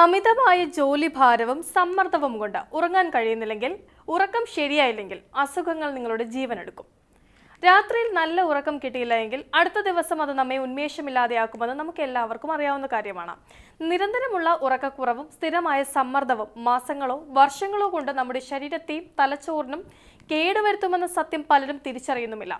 അമിതമായ ജോലി ഭാരവും സമ്മർദ്ദവും കൊണ്ട് ഉറങ്ങാൻ കഴിയുന്നില്ലെങ്കിൽ ഉറക്കം ശരിയായില്ലെങ്കിൽ അസുഖങ്ങൾ നിങ്ങളുടെ ജീവൻ എടുക്കും രാത്രിയിൽ നല്ല ഉറക്കം കിട്ടിയില്ല എങ്കിൽ അടുത്ത ദിവസം അത് നമ്മെ ഉന്മേഷമില്ലാതെയാക്കുമെന്ന് നമുക്ക് എല്ലാവർക്കും അറിയാവുന്ന കാര്യമാണ്. നിരന്തരമുള്ള ഉറക്കക്കുറവും സ്ഥിരമായ സമ്മർദ്ദവും മാസങ്ങളോ വർഷങ്ങളോ കൊണ്ട് നമ്മുടെ ശരീരത്തെയും തലച്ചോറിനും കേടുവരുത്തുമെന്ന സത്യം പലരും തിരിച്ചറിയുന്നുമില്ല.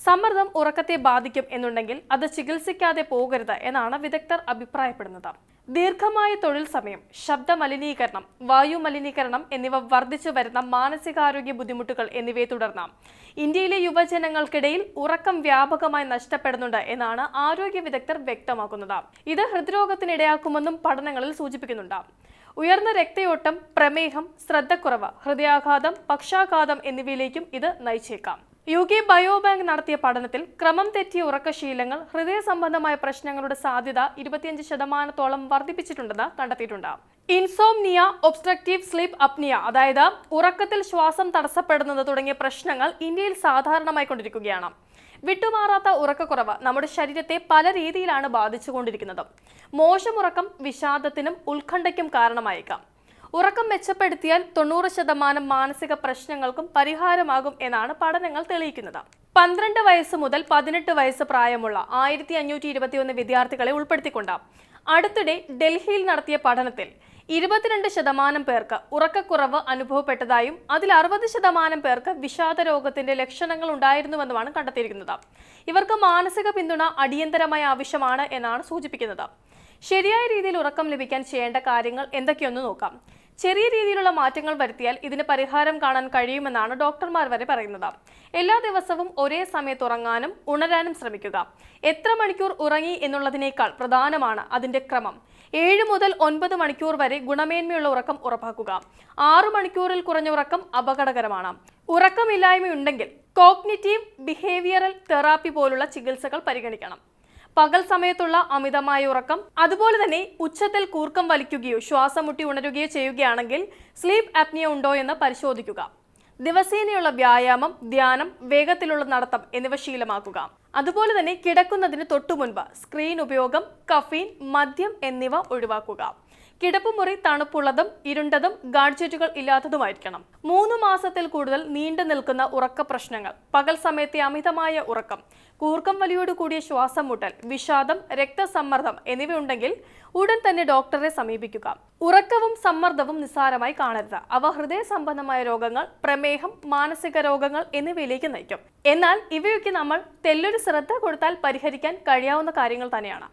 സമ്മർദ്ദം ഉറക്കത്തെ ബാധിക്കും എന്നുണ്ടെങ്കിൽ അത് ചികിത്സിക്കാതെ പോകരുത് എന്നാണ് വിദഗ്ധർ അഭിപ്രായപ്പെടുന്നത്. ദീർഘമായ തൊഴിൽ സമയം ശബ്ദ മലിനീകരണം വായു മലിനീകരണം എന്നിവ വർദ്ധിച്ചു വരുന്ന മാനസികാരോഗ്യ ബുദ്ധിമുട്ടുകൾ എന്നിവയെ തുടർന്ന്. ഇന്ത്യയിലെ യുവജനങ്ങൾക്കിടയിൽ ഉറക്കം വ്യാപകമായി നഷ്ടപ്പെടുന്നുണ്ട് എന്നാണ് ആരോഗ്യ വിദഗ്ധർ വ്യക്തമാക്കുന്നത്. ഇത് ഹൃദ്രോഗത്തിനിടയാക്കുമെന്നും പഠനങ്ങളിൽ സൂചിപ്പിക്കുന്നുണ്ട്. ഉയർന്ന രക്തയോട്ടം പ്രമേഹം ശ്രദ്ധക്കുറവ് ഹൃദയാഘാതം പക്ഷാഘാതം എന്നിവയിലേക്കും ഇത് നയിച്ചേക്കാം. യു കെ ബയോബാങ്ക് നടത്തിയ പഠനത്തിൽ ക്രമം തെറ്റിയ ഉറക്കശീലങ്ങൾ ഹൃദയ സംബന്ധമായ പ്രശ്നങ്ങളുടെ സാധ്യത ഇരുപത്തിയഞ്ച് ശതമാനത്തോളം വർദ്ധിപ്പിച്ചിട്ടുണ്ടെന്ന് കണ്ടെത്തിയിട്ടുണ്ട്. ഇൻസോംനിയ ഒബ്സ്ട്രക്റ്റീവ് സ്ലീപ്പ് അപ്നിയ അതായത് ഉറക്കത്തിൽ ശ്വാസം തടസ്സപ്പെടുന്നത് തുടങ്ങിയ പ്രശ്നങ്ങൾ ഇന്ത്യയിൽ സാധാരണമായി കൊണ്ടിരിക്കുകയാണ്. വിട്ടുമാറാത്ത ഉറക്കക്കുറവ് നമ്മുടെ ശരീരത്തെ പല രീതിയിലാണ് ബാധിച്ചുകൊണ്ടിരിക്കുന്നത്. മോശം ഉറക്കം വിഷാദത്തിനും ഉത്കണ്ഠയ്ക്കും കാരണമായേക്കാം. ഉറക്കം മെച്ചപ്പെടുത്തിയാൽ തൊണ്ണൂറ് ശതമാനം മാനസിക പ്രശ്നങ്ങൾക്കും പരിഹാരമാകും എന്നാണ് പഠനങ്ങൾ തെളിയിക്കുന്നത്. പന്ത്രണ്ട് വയസ്സ് മുതൽ പതിനെട്ട് വയസ്സ് പ്രായമുള്ള ആയിരത്തി അഞ്ഞൂറ്റി ഇരുപത്തിയൊന്ന് വിദ്യാർത്ഥികളെ ഉൾപ്പെടുത്തിക്കൊണ്ട്. അടുത്തിടെ ഡൽഹിയിൽ നടത്തിയ പഠനത്തിൽ ഇരുപത്തിരണ്ട് ശതമാനം പേർക്ക് ഉറക്കക്കുറവ് അനുഭവപ്പെട്ടതായും അതിൽ അറുപത് ശതമാനം പേർക്ക് വിഷാദ രോഗത്തിന്റെ ലക്ഷണങ്ങൾ ഉണ്ടായിരുന്നുവെന്നുമാണ് കണ്ടെത്തിയിരിക്കുന്നത്. ഇവർക്ക് മാനസിക പിന്തുണ അടിയന്തരമായ ആവശ്യമാണ് എന്നാണ് സൂചിപ്പിക്കുന്നത്. ശരിയായ രീതിയിൽ ഉറക്കം ലഭിക്കാൻ ചെയ്യേണ്ട കാര്യങ്ങൾ എന്തൊക്കെയൊന്ന് നോക്കാം. ചെറിയ രീതിയിലുള്ള മാറ്റങ്ങൾ വരുത്തിയാൽ ഇതിന് പരിഹാരം കാണാൻ കഴിയുമെന്നാണ് ഡോക്ടർമാർ വരെ പറയുന്നത്. എല്ലാ ദിവസവും ഒരേ സമയത്ത് ഉറങ്ങാനും ഉണരാനും ശ്രമിക്കുക. എത്ര മണിക്കൂർ ഉറങ്ങി എന്നുള്ളതിനേക്കാൾ പ്രധാനമാണ് അതിന്റെ ക്രമം. ഏഴ് മുതൽ ഒൻപത് മണിക്കൂർ വരെ ഗുണമേന്മയുള്ള ഉറക്കം ഉറപ്പാക്കുക. ആറു മണിക്കൂറിൽ കുറഞ്ഞ ഉറക്കം അപകടകരമാണ്. ഉറക്കമില്ലായ്മയുണ്ടെങ്കിൽ കോഗ്നിറ്റീവ് ബിഹേവിയറൽ തെറാപ്പി പോലുള്ള ചികിത്സകൾ പരിഗണിക്കണം. പകൽ സമയത്തുള്ള അമിതമായ ഉറക്കം അതുപോലെ തന്നെ ഉച്ചത്തിൽ കൂർക്കം വലിക്കുകയോ ശ്വാസം മുട്ടി ഉണരുകയോ ചെയ്യുകയാണെങ്കിൽ സ്ലീപ്പ് അപ്നിയ ഉണ്ടോ എന്ന് പരിശോധിക്കുക. ദിവസേനയുള്ള വ്യായാമം ധ്യാനം വേഗത്തിലുള്ള നടത്തം എന്നിവ ശീലമാക്കുക. അതുപോലെ തന്നെ കിടക്കുന്നതിന് തൊട്ടു മുൻപ് സ്ക്രീൻ ഉപയോഗം കഫീൻ മദ്യം എന്നിവ ഒഴിവാക്കുക. കിടപ്പുമുറി തണുപ്പുള്ളതും ഇരുണ്ടതും ഗാഡ്ജറ്റുകൾ ഇല്ലാത്തതുമായിരിക്കണം. മൂന്ന് മാസത്തിൽ കൂടുതൽ നീണ്ടു നിൽക്കുന്ന ഉറക്ക പ്രശ്നങ്ങൾ പകൽ സമയത്തെ അമിതമായ ഉറക്കം കൂർക്കം വലിയോട് കൂടിയ ശ്വാസം മുട്ടൽ വിഷാദം രക്തസമ്മർദ്ദം എന്നിവയുണ്ടെങ്കിൽ ഉടൻ തന്നെ ഡോക്ടറെ സമീപിക്കുക. ഉറക്കവും സമ്മർദ്ദവും നിസ്സാരമായി കാണരുത്. അവ ഹൃദയ സംബന്ധമായ രോഗങ്ങൾ പ്രമേഹം മാനസിക രോഗങ്ങൾ എന്നിവയിലേക്ക് നയിക്കും. എന്നാൽ ഇവയൊക്കെ നമ്മൾ തെല്ലൊരു ശ്രദ്ധ കൊടുത്താൽ പരിഹരിക്കാൻ കഴിയാവുന്ന കാര്യങ്ങൾ തന്നെയാണ്